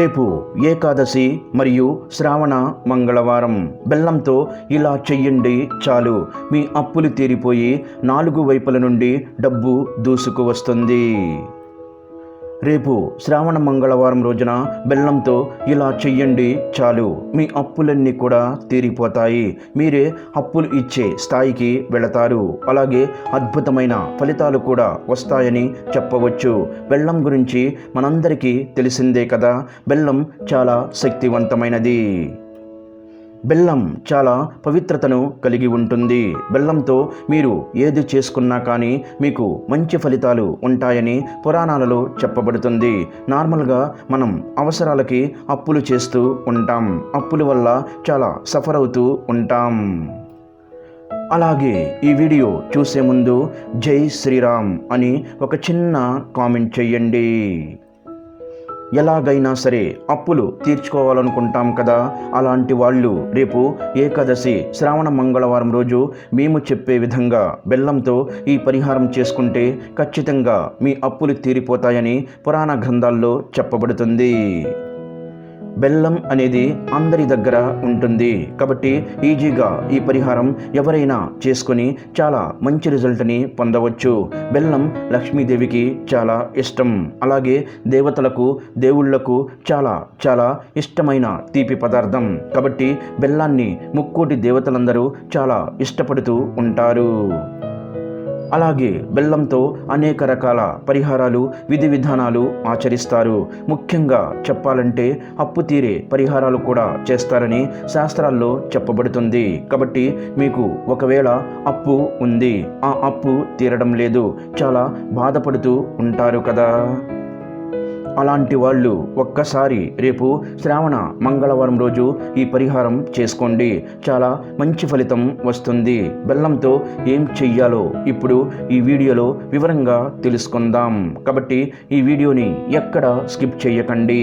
రేపు ఏకాదశి మరియు శ్రావణ మంగళవారం. బెల్లంతో ఇలా చెయ్యండి చాలు. మీ అప్పులు తీరిపోయి నాలుగు వైపుల నుండి డబ్బు దూసుకు వస్తుంది రేపు శ్రావణ మంగళవారం రోజున బెల్లంతో ఇలా చెయ్యండి చాలు మీ అప్పులన్నీ కూడా తీరిపోతాయి. మీరే అప్పులు ఇచ్చే స్థాయికి వెళతారు. అలాగే అద్భుతమైన ఫలితాలు కూడా వస్తాయని చెప్పవచ్చు. బెల్లం గురించి మనందరికీ తెలిసిందే కదా బెల్లం చాలా శక్తివంతమైనది. బెల్లం చాలా పవిత్రతను కలిగి ఉంటుంది. బెల్లంతో మీరు ఏది చేసుకున్నా కానీ మీకు మంచి ఫలితాలు ఉంటాయని పురాణాలలో చెప్పబడుతుంది. నార్మల్గా మనం అవసరాలకి అప్పులు చేస్తూ ఉంటాం. అప్పుల వల్ల చాలా సఫర్ అవుతూ ఉంటాం. అలాగే ఈ వీడియో చూసే ముందు జై శ్రీరామ్ అని ఒక చిన్న కామెంట్ చెయ్యండి ఎలాగైనా సరే అప్పులు తీర్చుకోవాలనుకుంటాం కదా? అలాంటి వాళ్ళు రేపు ఏకాదశి శ్రావణ మంగళవారం రోజు మేము చెప్పే విధంగా బెల్లంతో ఈ పరిహారం చేసుకుంటే ఖచ్చితంగా మీ అప్పులు తీరిపోతాయని పురాణ గ్రంథాల్లో చెప్పబడుతుంది. బెల్లం అనేది అందరి దగ్గర ఉంటుంది. కాబట్టి ఈజీగా ఈ పరిహారం ఎవరైనా చేసుకొని చాలా మంచి రిజల్ట్ని పొందవచ్చు. బెల్లం లక్ష్మీదేవికి చాలా ఇష్టం. అలాగే దేవతలకు దేవుళ్ళకు చాలా చాలా ఇష్టమైన తీపి పదార్థం. కాబట్టి బెల్లాన్ని ముక్కోటి దేవతలందరూ చాలా ఇష్టపడుతూ ఉంటారు. అలాగే బెల్లంతో అనేక రకాల పరిహారాలు విధి విధానాలు ఆచరిస్తారు. ముఖ్యంగా చెప్పాలంటే అప్పు తీరే పరిహారాలు కూడా చేస్తారని శాస్త్రాల్లో చెప్పబడుతుంది. కాబట్టి మీకు ఒకవేళ అప్పు ఉంది ఆ అప్పు తీరడం లేదు చాలా బాధపడుతూ ఉంటారు కదా. అలాంటి వాళ్ళు ఒక్కసారి రేపు శ్రావణ మంగళవారం రోజు ఈ పరిహారం చేసుకోండి. చాలా మంచి ఫలితం వస్తుంది. బెల్లంతో ఏం చెయ్యాలో ఇప్పుడు ఈ వీడియోలో వివరంగా తెలుసుకుందాం. కాబట్టి ఈ వీడియోని ఎక్కడ స్కిప్ చేయకండి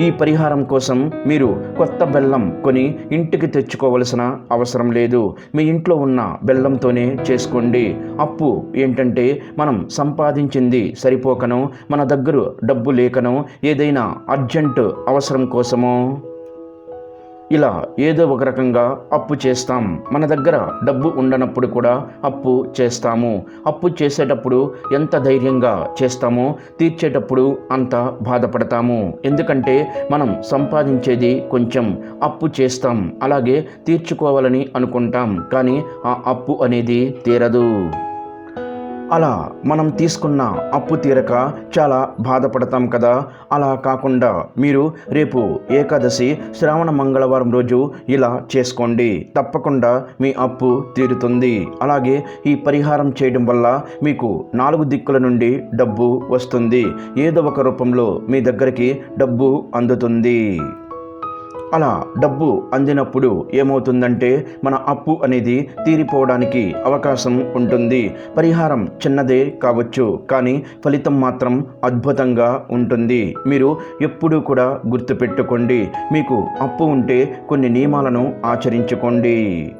ఈ పరిహారం కోసం మీరు కొత్త బెల్లం కొని ఇంటికి తెచ్చుకోవలసిన అవసరం లేదు. మీ ఇంట్లో ఉన్న బెల్లంతోనే చేసుకోండి. అప్పు ఏంటంటే మనం సంపాదించింది సరిపోకనో మన దగ్గర డబ్బు లేకనో ఏదైనా అర్జెంటు అవసరం కోసమో ఇలా ఏదో ఒక రకంగా అప్పు చేస్తాం. మన దగ్గర డబ్బు ఉండనప్పుడు కూడా అప్పు చేస్తాము. అప్పు చేసేటప్పుడు ఎంత ధైర్యంగా చేస్తామో తీర్చేటప్పుడు అంత బాధపడతాము. ఎందుకంటే మనం సంపాదించేది కొంచెం అప్పు చేస్తాం. అలాగే తీర్చుకోవాలని అనుకుంటాం. కానీ ఆ అప్పు అనేది తీరదు. అలా మనం తీసుకున్న అప్పు తీరక చాలా బాధపడతాం కదా. అలా కాకుండా మీరు రేపు ఏకాదశి శ్రావణ మంగళవారం రోజు ఇలా చేసుకోండి. తప్పకుండా మీ అప్పు తీరుతుంది. అలాగే ఈ పరిహారం చేయడం వల్ల మీకు నాలుగు దిక్కుల నుండి డబ్బు వస్తుంది. ఏదో ఒక రూపంలో మీ దగ్గరికి డబ్బు అందుతుంది. అలా డబ్బు అందినప్పుడు ఏమవుతుందంటే మన అప్పు అనేది తీరిపోవడానికి అవకాశం ఉంటుంది. పరిహారం చిన్నదే కావచ్చు కానీ ఫలితం మాత్రం అద్భుతంగా ఉంటుంది. మీరు ఎప్పుడూ కూడా గుర్తుపెట్టుకోండి. మీకు అప్పు ఉంటే కొన్ని నియమాలను ఆచరించుకోండి.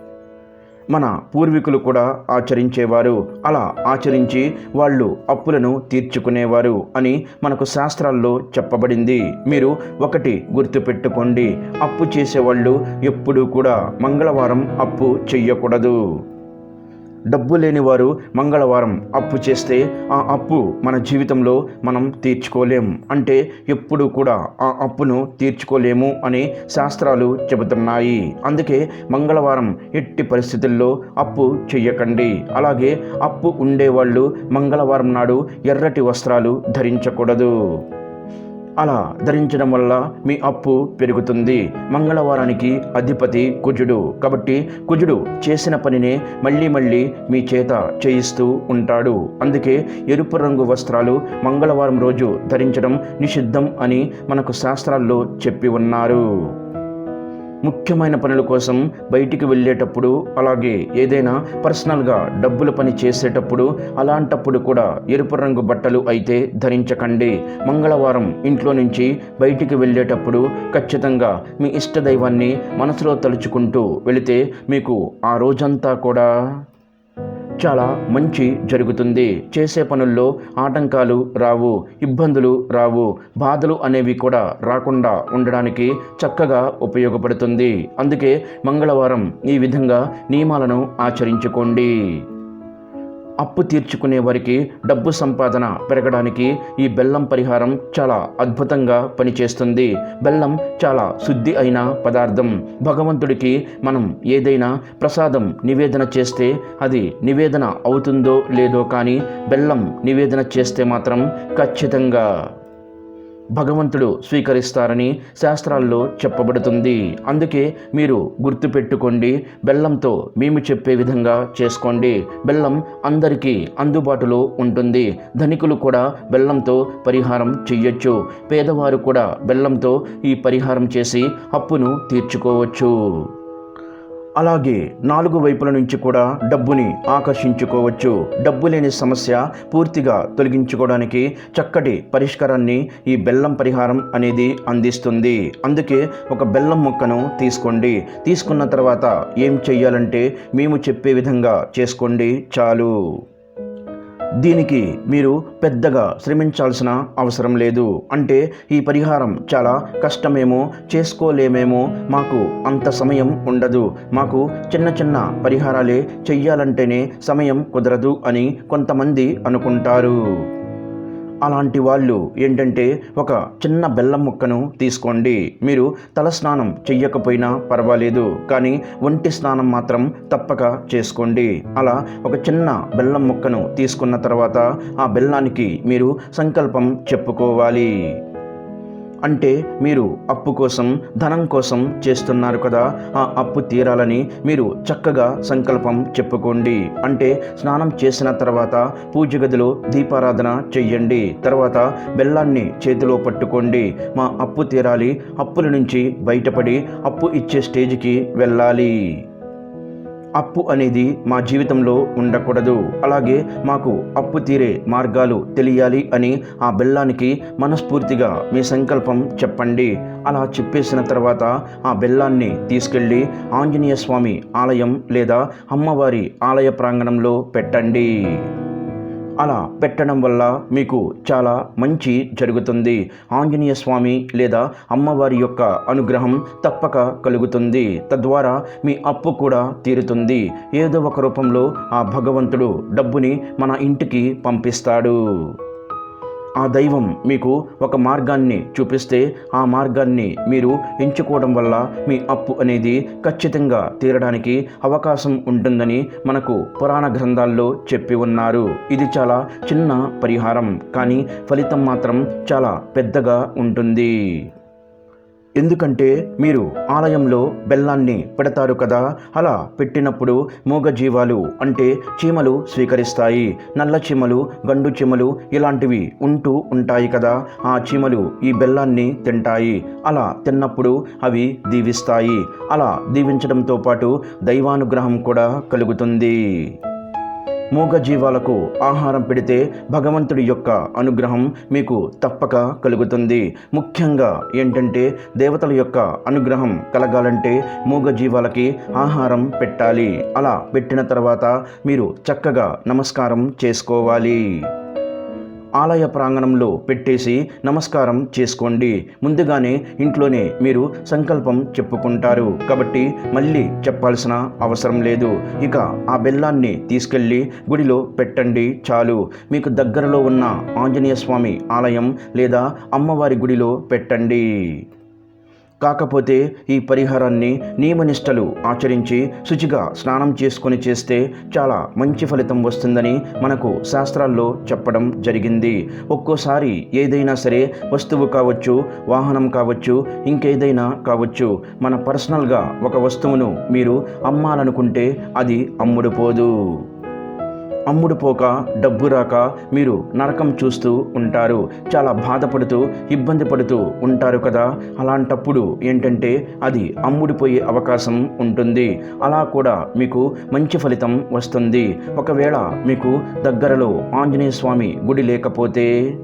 మన పూర్వీకులు కూడా ఆచరించేవారు. అలా ఆచరించి వాళ్ళు అప్పులను తీర్చుకునేవారు అని మనకు శాస్త్రాల్లో చెప్పబడింది. మీరు ఒకటి గుర్తుపెట్టుకోండి. అప్పు చేసేవాళ్ళు ఎప్పుడూ కూడా మంగళవారం అప్పు చెయ్యకూడదు. డబ్బు లేని వారు మంగళవారం అప్పు చేస్తే ఆ అప్పు మన జీవితంలో మనం తీర్చుకోలేం. అంటే ఎప్పుడు కూడా ఆ అప్పును తీర్చుకోలేము అని శాస్త్రాలు చెబుతున్నాయి. అందుకే మంగళవారం ఎట్టి పరిస్థితుల్లో అప్పు చెయ్యకండి. అలాగే అప్పు ఉండేవాళ్ళు మంగళవారం నాడు ఎర్రటి వస్త్రాలు ధరించకూడదు. అలా ధరించడం వల్ల మీ అప్పు పెరుగుతుంది. మంగళవారానికి అధిపతి కుజుడు. కాబట్టి కుజుడు చేసిన పనినే మళ్ళీ మళ్ళీ మీ చేత చేయిస్తూ ఉంటాడు. అందుకే ఎరుపు రంగు వస్త్రాలు మంగళవారం రోజు ధరించడం నిషిద్ధం అని మనకు శాస్త్రాల్లో చెప్పి ఉన్నారు. ముఖ్యమైన పనుల కోసం బయటికి వెళ్ళేటప్పుడు అలాగే ఏదైనా పర్సనల్గా డబ్బుల పని చేసేటప్పుడు అలాంటప్పుడు కూడా ఎరుపు రంగు బట్టలు అయితే ధరించకండి. మంగళవారం ఇంట్లో నుంచి బయటికి వెళ్ళేటప్పుడు ఖచ్చితంగా మీ ఇష్టదైవాన్ని మనసులో తలుచుకుంటూ వెళితే మీకు ఆ రోజంతా కూడా చాలా మంచి జరుగుతుంది. చేసే పనుల్లో ఆటంకాలు రావు ఇబ్బందులు రావు బాధలు అనేవి కూడా రాకుండా ఉండడానికి చక్కగా ఉపయోగపడుతుంది. అందుకే మంగళవారం ఈ విధంగా నియమాలను ఆచరించుకోండి. అప్పు తీర్చుకునే వారికి డబ్బు సంపాదన పెరగడానికి ఈ బెల్లం పరిహారం చాలా అద్భుతంగా పనిచేస్తుంది. బెల్లం చాలా శుద్ధి అయిన పదార్థం. భగవంతుడికి మనం ఏదైనా ప్రసాదం నివేదన చేస్తే అది నివేదన అవుతుందో లేదో కానీ బెల్లం నివేదన చేస్తే మాత్రం ఖచ్చితంగా భగవంతుడు స్వీకరిస్తారని శాస్త్రాల్లో చెప్పబడుతుంది. అందుకే మీరు గుర్తుపెట్టుకోండి బెల్లంతో మేము చెప్పే విధంగా చేసుకోండి. బెల్లం అందరికీ అందుబాటులో ఉంటుంది. ధనికులు కూడా బెల్లంతో పరిహారం చెయ్యొచ్చు. పేదవారు కూడా బెల్లంతో ఈ పరిహారం చేసి అప్పును తీర్చుకోవచ్చు. అలాగే నాలుగు వైపుల నుంచి కూడా డబ్బుని ఆకర్షించుకోవచ్చు. డబ్బు లేని సమస్య పూర్తిగా తొలగించుకోవడానికి చక్కటి పరిష్కారాన్ని ఈ బెల్లం పరిహారం అనేది అందిస్తుంది. అందుకే ఒక బెల్లం మొక్కను తీసుకోండి. తీసుకున్న తర్వాత ఏం చెయ్యాలంటే మేము చెప్పే విధంగా చేసుకోండి. చాలు. దీనికి మీరు పెద్దగా శ్రమించాల్సిన అవసరం లేదు. అంటే ఈ పరిహారం చాలా కష్టమేమో చేసుకోలేమేమో మాకు అంత సమయం ఉండదు. మాకు చిన్న చిన్న పరిహారాలే చెయ్యాలంటేనే సమయం కుదరదు అని కొంతమంది అనుకుంటారు. అలాంటి వాళ్ళు ఏంటంటే ఒక చిన్న బెల్లం ముక్కను తీసుకోండి. మీరు తల స్నానం చెయ్యకపోయినా పర్వాలేదు కానీ ఒంటి స్నానం మాత్రం తప్పక చేసుకోండి. అలా ఒక చిన్న బెల్లం ముక్కను తీసుకున్న తర్వాత ఆ బెల్లానికి మీరు సంకల్పం చెప్పుకోవాలి. అంటే మీరు అప్పు కోసం ధనం కోసం చేస్తున్నారు కదా ఆ అప్పు తీరాలని మీరు చక్కగా సంకల్పం చెప్పుకోండి. అంటే స్నానం చేసిన తర్వాత పూజ గదిలో దీపారాధన చెయ్యండి. తర్వాత బెల్లాన్ని చేతిలో పట్టుకోండి. మా అప్పు తీరాలి. అప్పుల నుంచి బయటపడి అప్పు ఇచ్చే స్టేజ్కి వెళ్ళాలి. అప్పు అనేది మా జీవితంలో ఉండకూడదు. అలాగే మాకు అప్పు తీరే మార్గాలు తెలియాలి అని ఆ బెల్లానికి మనస్ఫూర్తిగా మీ సంకల్పం చెప్పండి. అలా చెప్పేసిన తర్వాత ఆ బెల్లాన్ని తీసుకెళ్ళి ఆంజనేయ స్వామి ఆలయం లేదా అమ్మవారి ఆలయ ప్రాంగణంలో పెట్టండి. అలా పెట్టడం వల్ల మీకు చాలా మంచి జరుగుతుంది. ఆంజనేయ స్వామి లేదా అమ్మవారి యొక్క అనుగ్రహం తప్పక కలుగుతుంది. తద్వారా మీ అప్పు కూడా తీరుతుంది. ఏదో ఒక రూపంలో ఆ భగవంతుడు డబ్బుని మన ఇంటికి పంపిస్తాడు. ఆ దైవం మీకు ఒక మార్గాన్ని చూపిస్తే ఆ మార్గాన్ని మీరు ఎంచుకోవడం వల్ల మీ అప్పు అనేది ఖచ్చితంగా తీరడానికి అవకాశం ఉంటుందని మనకు పురాణ గ్రంథాల్లో చెప్పి ఉన్నారు. ఇది చాలా చిన్న పరిహారం కానీ ఫలితం మాత్రం చాలా పెద్దగా ఉంటుంది. ఎందుకంటే మీరు ఆలయంలో బెల్లాన్ని పెడతారు కదా అలా పెట్టినప్పుడు మూగజీవాలు అంటే చీమలు స్వీకరిస్తాయి. నల్ల చీమలు గండు చీమలు ఇలాంటివి ఉంటూ ఉంటాయి కదా ఆ చీమలు ఈ బెల్లాన్ని తింటాయి. అలా తిన్నప్పుడు అవి దీవిస్తాయి. అలా దీవించడంతో పాటు దైవానుగ్రహం కూడా కలుగుతుంది. మూగ జీవాలకు ఆహారం పెడితే భగవంతుడి యొక్క అనుగ్రహం మీకు తప్పక కలుగుతుంది. ముఖ్యంగా ఏంటంటే దేవతల యొక్క అనుగ్రహం కలగాలంటే మూగ జీవాలకి ఆహారం పెట్టాలి. అలా పెట్టిన తర్వాత మీరు చక్కగా నమస్కారం చేసుకోవాలి. ఆలయ ప్రాంగణంలో పెట్టేసి నమస్కారం చేసుకోండి. ముందుగానే ఇంట్లోనే మీరు సంకల్పం చెప్పుకుంటారు. కాబట్టి మళ్ళీ చెప్పాల్సిన అవసరం లేదు. ఇక ఆ బెల్లాన్ని తీసుకెళ్ళి గుడిలో పెట్టండి చాలు. మీకు దగ్గరలో ఉన్న ఆంజనేయ స్వామి ఆలయం లేదా అమ్మవారి గుడిలో పెట్టండి. కాకపోతే ఈ పరిహారాన్ని నియమనిష్టలు ఆచరించి శుచిగా స్నానం చేసుకొని చేస్తే చాలా మంచి ఫలితం వస్తుందని మనకు శాస్త్రాల్లో చెప్పడం జరిగింది. ఒక్కోసారి ఏదైనా సరే వస్తువు కావచ్చు వాహనం కావచ్చు ఇంకేదైనా కావచ్చు మన పర్సనల్గా ఒక వస్తువును మీరు అమ్మాలనుకుంటే అది అమ్ముడుపోదు అమ్ముడు పోక డబ్బు రాక మీరు నరకం చూస్తూ ఉంటారు. చాలా బాధపడుతూ ఇబ్బంది పడుతూ ఉంటారు కదా? అలాంటప్పుడు ఏంటంటే అది అమ్ముడిపోయే అవకాశం ఉంటుంది. అలా కూడా మీకు మంచి ఫలితం వస్తుంది. ఒకవేళ మీకు దగ్గరలో ఆంజనేయ స్వామి గుడి లేకపోతే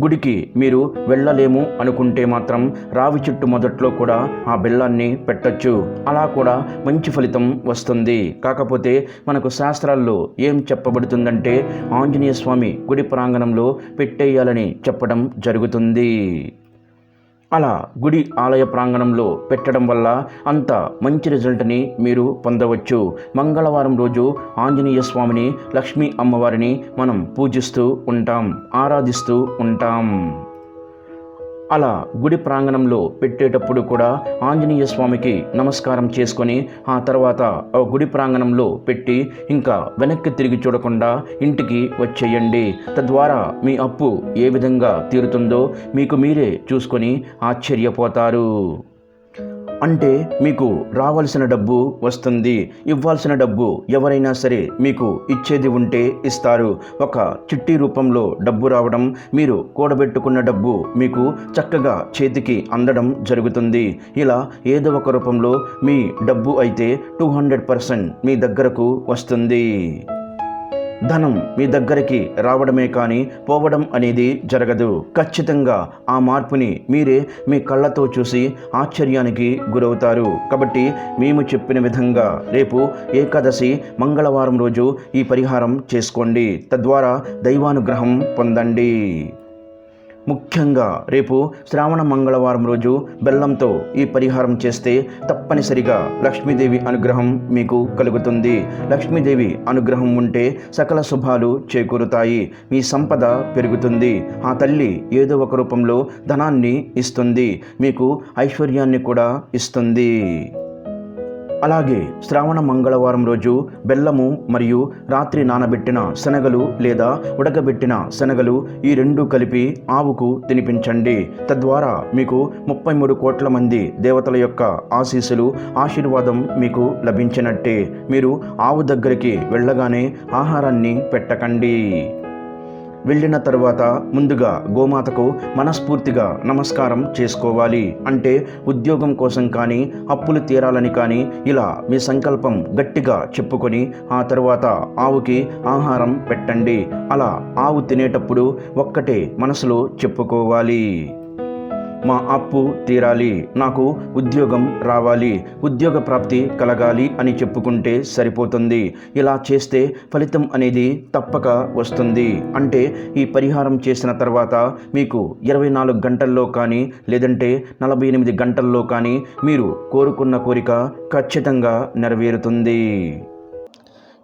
గుడికి మీరు వెళ్ళలేము అనుకుంటే మాత్రం రావి చెట్టు మొదట్లో కూడా ఆ బెల్లాన్ని పెట్టచ్చు. అలా కూడా మంచి ఫలితం వస్తుంది. కాకపోతే మనకు శాస్త్రాల్లో ఏం చెప్పబడుతుందంటే ఆంజనేయ స్వామి గుడి ప్రాంగణంలో పెట్టేయాలని చెప్పడం జరుగుతుంది. అలా గుడి ఆలయ ప్రాంగణంలో పెట్టడం వల్ల అంత మంచి రిజల్ట్ని మీరు పొందవచ్చు. మంగళవారం రోజు ఆంజనేయ స్వామిని లక్ష్మీ అమ్మవారిని మనం పూజిస్తూ ఉంటాం ఆరాధిస్తూ ఉంటాం. అలా గుడి ప్రాంగణంలో పెట్టేటప్పుడు కూడా ఆంజనేయ స్వామికి నమస్కారం చేసుకొని ఆ తర్వాత ఆ గుడి ప్రాంగణంలో పెట్టి ఇంకా వెనక్కి తిరిగి చూడకుండా ఇంటికి వచ్చేయండి. తద్వారా మీ అప్పు ఏ విధంగా తీరుతుందో మీకు మీరే చూసుకొని ఆశ్చర్యపోతారు. అంటే మీకు రావాల్సిన డబ్బు వస్తుంది ఇవ్వాల్సిన డబ్బు ఎవరైనా సరే మీకు ఇచ్చేది ఉంటే ఇస్తారు. ఒక చిట్టి రూపంలో డబ్బు రావడం మీరు కూడబెట్టుకున్న డబ్బు మీకు చక్కగా చేతికి అందడం జరుగుతుంది. ఇలా ఏదో ఒక రూపంలో మీ డబ్బు అయితే టూ హండ్రెడ్ పర్సెంట్ మీ దగ్గరకు వస్తుంది. ధనం మీ దగ్గరికి రావడమే కానీ పోవడం అనేది జరగదు. ఖచ్చితంగా ఆ మార్పుని మీరే మీ కళ్ళతో చూసి ఆశ్చర్యానికి గురవుతారు. కాబట్టి మేము చెప్పిన విధంగా రేపు ఏకాదశి మంగళవారం రోజు ఈ పరిహారం చేసుకోండి. తద్వారా దైవానుగ్రహం పొందండి. ముఖ్యంగా రేపు శ్రావణ మంగళవారం రోజు బెల్లంతో ఈ పరిహారం చేస్తే తప్పనిసరిగా లక్ష్మీదేవి అనుగ్రహం మీకు కలుగుతుంది. లక్ష్మీదేవి అనుగ్రహం ఉంటే సకల శుభాలు చేకూరుతాయి. మీ సంపద పెరుగుతుంది. ఆ తల్లి ఏదో ఒక రూపంలో ధనాన్ని ఇస్తుంది. మీకు ఐశ్వర్యాన్ని కూడా ఇస్తుంది. అలాగే శ్రావణ మంగళవారం రోజు బెల్లము మరియు రాత్రి నానబెట్టిన శనగలు లేదా ఉడకబెట్టిన శనగలు ఈ రెండు కలిపి ఆవుకు తినిపించండి. తద్వారా మీకు ముప్పై మూడు కోట్ల మంది దేవతల యొక్క ఆశీస్సులు ఆశీర్వాదం మీకు లభించినట్టే. మీరు ఆవు దగ్గరికి వెళ్ళగానే ఆహారాన్ని పెట్టకండి. వెళ్ళిన తరువాత ముందుగా గోమాతకు మనస్ఫూర్తిగా నమస్కారం చేసుకోవాలి. అంటే ఉద్యోగం కోసం కానీ అప్పులు తీరాలని కానీ ఇలా మీ సంకల్పం గట్టిగా చెప్పుకొని ఆ తర్వాత ఆవుకి ఆహారం పెట్టండి. అలా ఆవు తినేటప్పుడు ఒక్కటే మనసులో చెప్పుకోవాలి. మా అప్పు తీరాలి నాకు ఉద్యోగం రావాలి ఉద్యోగ ప్రాప్తి కలగాలి అని చెప్పుకుంటే సరిపోతుంది. ఇలా చేస్తే ఫలితం అనేది తప్పక వస్తుంది. అంటే ఈ పరిహారం చేసిన తర్వాత మీకు ఇరవై నాలుగు గంటల్లో కానీ లేదంటే నలభై ఎనిమిది గంటల్లో కానీ మీరు కోరుకున్న కోరిక ఖచ్చితంగా నెరవేరుతుంది.